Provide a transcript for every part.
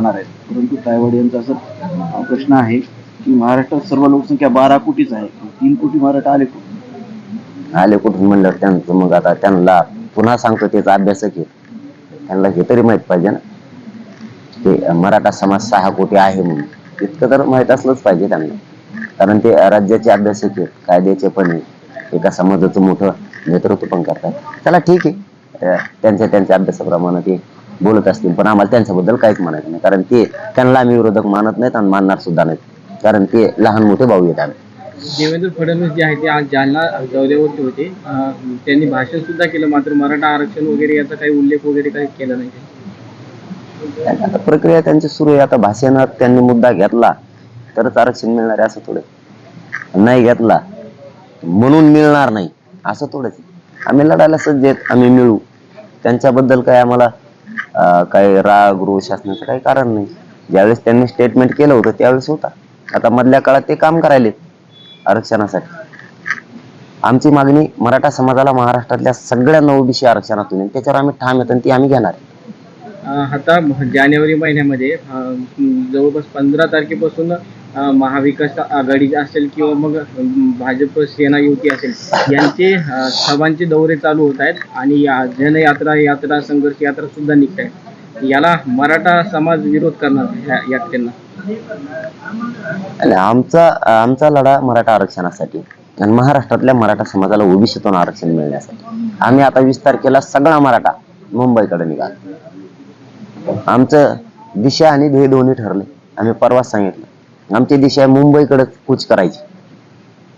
जाणार आहेत. परंतु तायवाड यांचा असं प्रश्न आहे की महाराष्ट्रात सर्व लोकसंख्या बारा कोटीच आहे. तीन कोटी मराठा आले कुठून? आले कुठून म्हणलं त्यांचं? मग आता त्यांना पुन्हा सांगतो त्याचा अभ्यास आहे. त्यांना हे तरी माहीत पाहिजे ना. ते मराठा समाज सहा कोटी आहे म्हणून. इतकं तर माहीत असलंच पाहिजे त्यांना. कारण ते राज्याचे अभ्यासक आहेत कायद्याचे पण एका समाजाचं मोठं नेतृत्व पण करतात. चला ठीक आहे. त्यांच्या त्यांच्या अभ्यासाप्रमाणे ते बोलत असतील पण आम्हाला त्यांच्याबद्दल काहीच म्हणायचं नाही. कारण ते त्यांना आम्ही विरोधक मानत नाहीत आणि मानणार सुद्धा नाहीत. कारण ते लहान मोठे भाऊ आहेत आम्ही. देवेंद्र फडणवीस जे आहे ते आज जालना दौऱ्यावरती होते. त्यांनी भाषण सुद्धा केलं मात्र मराठा आरक्षण वगैरे याचा काही उल्लेख वगैरे काही केला नाही. आता प्रक्रिया त्यांची सुरू आहे. आता भाषणात त्यांनी मुद्दा घेतला तरच आरक्षण मिळणार आहे असं थोडं. नाही घेतला म्हणून मिळणार नाही असं थोडंच. आम्ही लढायला सज्ज आहेत आम्ही मिळू. त्यांच्याबद्दल काय आम्हाला काही राग रोष असण्याचं काही कारण नाही. ज्यावेळेस त्यांनी स्टेटमेंट केलं होतं त्यावेळेस होता. आता मधल्या काळात ते काम करायलेत आरक्षणासाठी. आमची मागणी मराठा समाजाला महाराष्ट्रातल्या सगळ्या ओबीसी आरक्षणातून त्याच्यावर आम्ही ठाम येतो आणि ती आम्ही घेणार आहे. आता जानेवारी महिन्यामध्ये जवळपास पंधरा तारखेपासून महाविकास आघाडी असेल किंवा मग भाजप सेना युती असेल यांचे सभांचे दौरे चालू होत आहेत आणि या जनयात्रा यात्रा संघर्ष यात्रा सुद्धा निघत आहेत. याला मराठा समाज विरोध करणार ह्या यात्रेंना. आमचा आमचा लढा मराठा आरक्षणासाठी आणि महाराष्ट्रातल्या मराठा समाजाला ओबीसीतून आरक्षण मिळण्यासाठी. आम्ही आता वीस तारखेला सगळा मराठा मुंबईकडे निघाला. आमचं दिशा आणि ध्येय दोन्ही ठरले. आम्ही परवाच सांगितलं. आमची दिशा आहे मुंबईकडे कूच करायची.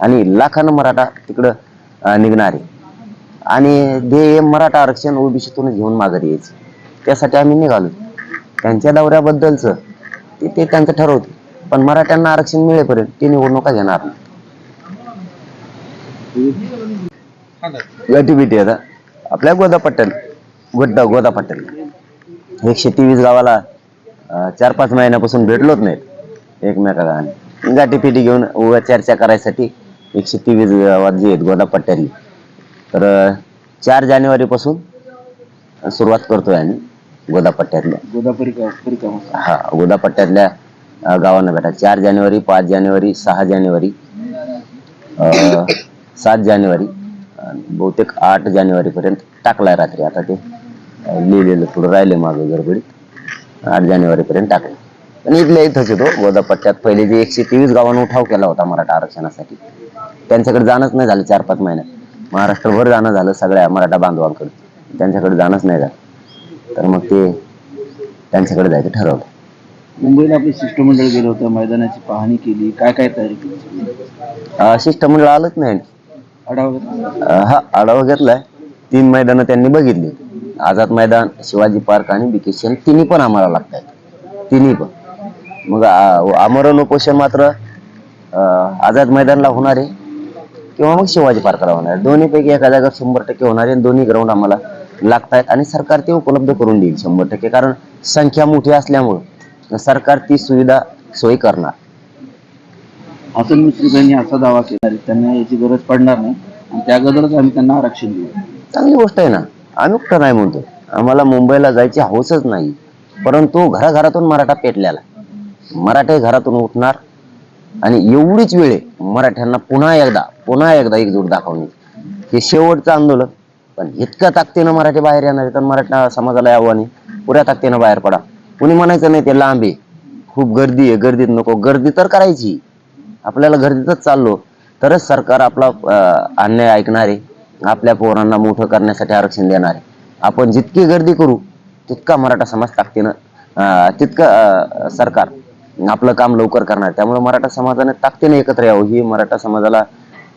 आणि लाखानं मराठा तिकडं निघणार. आहे आणि ध्येय मराठा आरक्षण ओबीसीतून घेऊन माघारी यायचं. त्यासाठी आम्ही निघालो. त्यांच्या दौऱ्याबद्दलचं ते ते त्यांचं ठरवते. पण मराठ्यांना आरक्षण मिळेपर्यंत ते निवडणुका घेणार नाही. आता. आपल्या गोदा पट्टण गोड्डा गोदा पट्टण एकशे तेवीस गावाला चार पाच महिन्यापासून भेटलोच नाहीत. एकमेकाला गाठीपिटी घेऊन उगा चर्चा करायसाठी एकशे तेवीस जे आहेत गोदा पट्ट्यातली तर चार जानेवारी पासून सुरुवात करतोय आम्ही गोदा पट्ट्यातल्या गोदा परिक्रमा परिक्रमा हा गोदापट्ट्यातल्या गावांना भेटा. चार जानेवारी पाच जानेवारी सहा जानेवारी सात जानेवारी बहुतेक आठ जानेवारी पर्यंत टाकलाय रात्री. आता ते लिहिलेलं थोडं राहिले मागे गडबडीत. आठ जानेवारी पर्यंत टाकलं पण इथल्या इथंच येतो गोदापट्ट्यात पहिले जे एकशे तेवीस गावांना उठाव केला होता मराठा आरक्षणासाठी. त्यांच्याकडे जाणंच नाही झालं चार पाच महिन्यात. महाराष्ट्रभर जाणं झालं सगळ्या मराठा बांधवांकडे. त्यांच्याकडे जाणंच नाही झालं. तर मग ते त्यांच्याकडे जायचं ठरवलं. मुंबईला आपले शिष्टमंडळ गेलं होतं मैदानाची पाहणी केली. काय काय तयारी केली? शिष्टमंडळ आलंच नाही. आढावा हा आढावा घेतलाय. तीन मैदानं त्यांनी बघितली. आझाद मैदान शिवाजी पार्क आणि बिकेशन तिन्ही पण आम्हाला लागत आहेत तिन्ही पण. मग आमरण उपोषण मात्र आझाद मैदानला होणार आहे. किंवा मग शिवाजी पार्कला होणार आहे. दोन्हीपैकी एका जागा शंभर टक्के होणार आहे आणि दोन्ही ग्राउंड आम्हाला लागत आहेत आणि सरकार ते उपलब्ध करून देईल शंभर टक्के. कारण संख्या मोठी असल्यामुळं सरकार ती सुविधा सोयी करणार. हसन मुश्रीफ यांनी असा दावा केला त्यांना याची गरज पडणार नाही. आणि त्या अगोदरच आम्ही त्यांना आरक्षण देऊ. चांगली गोष्ट आहे ना. आम्ही कुठं नाही म्हणतो. आम्हाला मुंबईला जायची हौसच नाही. परंतु घराघरातून मराठा पेटलेला मराठे घरातून उठणार आणि एवढीच वेळ आहे मराठ्यांना पुन्हा एकदा पुन्हा एकदा एकजूट दाखवणे हे शेवटचं आंदोलन. पण इतक्या ताकदीनं मराठी बाहेर येणार तर मराठा समाजाला आव्हाने पुऱ्या ताकदीनं बाहेर पडा. कुणी म्हणायचं नाही ते लांब आहे. खूप गर्दी आहे. गर्दीत नको. गर्दी तर करायची. आपल्याला गर्दीतच चाललो. तरच सरकार आपला अन्याय ऐकणार आहे. आपल्या पोरांना मोठं करण्यासाठी आरक्षण देणार आहे. आपण जितकी गर्दी करू तितका मराठा समाज ताकदीनं तितकं सरकार आपलं काम लवकर करणार. त्यामुळे मराठा समाजाने ताकदीने एकत्र यावं ही मराठा समाजाला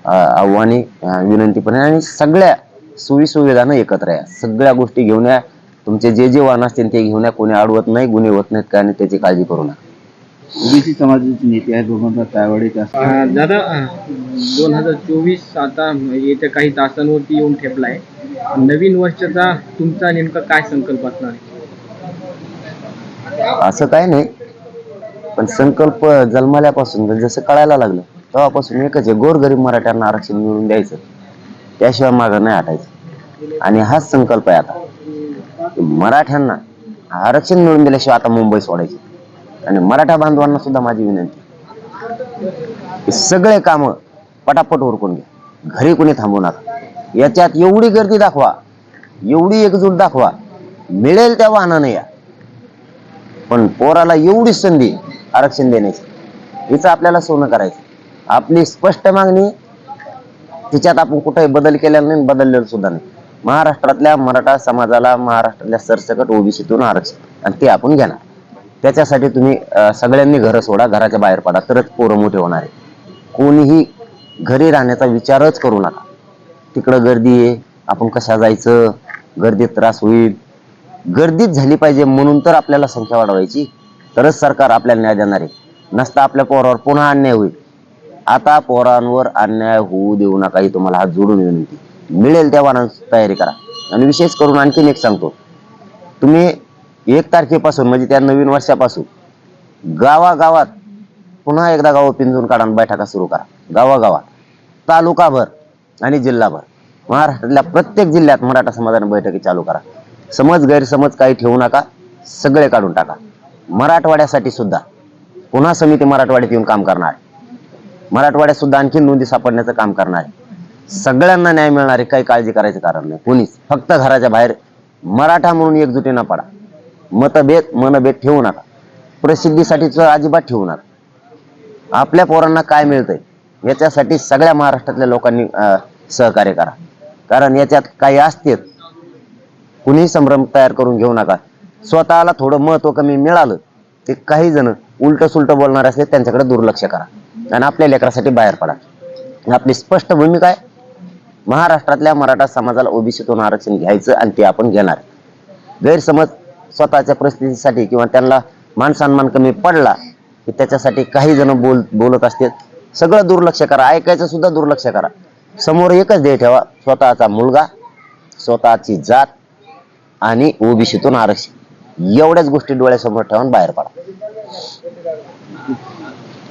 आव्हाने विनंती पण आहे. आणि सगळ्या सोयी सुविधानं एकत्र या. सगळ्या गोष्टी घेऊन या. तुमचे जे जे वाहन असतील ते घेऊन या. कोणी अडवत नाही गुन्हे होत नाहीत काय नाही त्याची काळजी करू नका. ओबीसी समाजाचे नेते आहेत भगवंतराव तायवाडे दादा दोन हजार चोवीस आता येत्या काही तासांवरती येऊन ठेपला आहे नवीन वर्षाचा तुमचा नेमका काय संकल्प असणार आहे? असं काय नाही. पण संकल्प जन्मल्यापासून जसं कळायला लागलं तेव्हापासून एकच आहे गोरगरीब मराठ्यांना आरक्षण मिळवून द्यायचं. त्याशिवाय मागं नाही हटायचं आणि हाच संकल्प आहे आता. मराठ्यांना आरक्षण मिळवून दिल्याशिवाय आता मुंबई सोडायची. आणि मराठा बांधवांना सुद्धा माझी विनंती सगळे काम पटापट उरकून घ्या. घरी कोणी थांबू नका. याच्यात एवढी गर्दी दाखवा. एवढी एकजूट दाखवा. मिळेल त्या वाहनाने या. पण पोराला एवढी संधी आरक्षण देण्याची. हिचं आपल्याला सोनं करायचं. आपली स्पष्ट मागणी तिच्यात आपण कुठंही बदल केलेला नाही बदललेलं सुद्धा नाही. महाराष्ट्रातल्या मराठा समाजाला महाराष्ट्रातल्या सरसकट ओबीसीतून आरक्षण. आणि ते आपण घेणार. त्याच्यासाठी तुम्ही सगळ्यांनी घरं सोडा घराच्या बाहेर पडा तरच पोरं मोठे होणार आहे कोणीही घरी राहण्याचा विचारच करू नका. तिकडं गर्दी आहे आपण कशा जायचं गर्दीत त्रास होईल. गर्दीत झाली पाहिजे म्हणून तर आपल्याला संख्या वाढवायची. तरच सरकार आपल्याला न्याय देणार आहे. नसता आपल्या पोरावर पुन्हा अन्याय होईल. आता पोरांवर अन्याय होऊ देऊ नका ही तुम्हाला हात जोडून विनंती. मिळेल त्या वाहनांची तयारी करा. आणि विशेष करून आणखीन एक सांगतो. तुम्ही एक तारखेपासून म्हणजे त्या नवीन वर्षापासून गावागावात पुन्हा एकदा गावं पिंजून काढा आणि बैठका सुरू करा. गावागावात तालुकाभर आणि जिल्हाभर. महाराष्ट्रातल्या प्रत्येक जिल्ह्यात मराठा समाजाने बैठकी चालू करा. समज गैरसमज काही ठेवू नका सगळे काढून टाका. मराठवाड्यासाठी सुद्धा. पुन्हा समिती मराठवाड्यात येऊन काम करणार. आहे. मराठवाड्यात सुद्धा आणखी नोंदी सापडण्याचं काम करणार. आहे सगळ्यांना न्याय मिळणार आहे काही काळजी करायचं कारण नाही. कोणीच. फक्त घराच्या बाहेर मराठा म्हणून एकजुटीनं पडा. मतभेद मनभेद ठेवू नका. प्रसिद्धीसाठी अजिबात ठेवू नका. आपल्या पोरांना काय मिळतंय याच्यासाठी सगळ्या महाराष्ट्रातल्या लोकांनी अं, सहकार्य करा. कारण याच्यात काही असतील कुणीही संभ्रम तयार करून घेऊ नका. स्वतःला थोडं महत्त्व कमी मिळालं ते काही जण उलट सुलट बोलणार असले त्यांच्याकडे दुर्लक्ष करा. आणि आपल्या लेकरासाठी बाहेर पडा. आपली स्पष्ट भूमिका आहे महाराष्ट्रातल्या मराठा समाजाला ओबीसीतून आरक्षण घ्यायचं आणि ते आपण घेणार. गैरसमज स्वतःच्या परिस्थितीसाठी किंवा त्यांना मानसन्मान कमी पडला की त्याच्यासाठी काही जण बोल बोलत असतील. सगळं दुर्लक्ष करा ऐकायचं सुद्धा दुर्लक्ष करा. समोर एकच ध्येय ठेवा स्वतःचा मुलगा स्वतःची जात आणि ओबीसीतून आरक्षण. एवढ्याच गोष्टी डोळ्यासमोर ठेवून बाहेर पडा.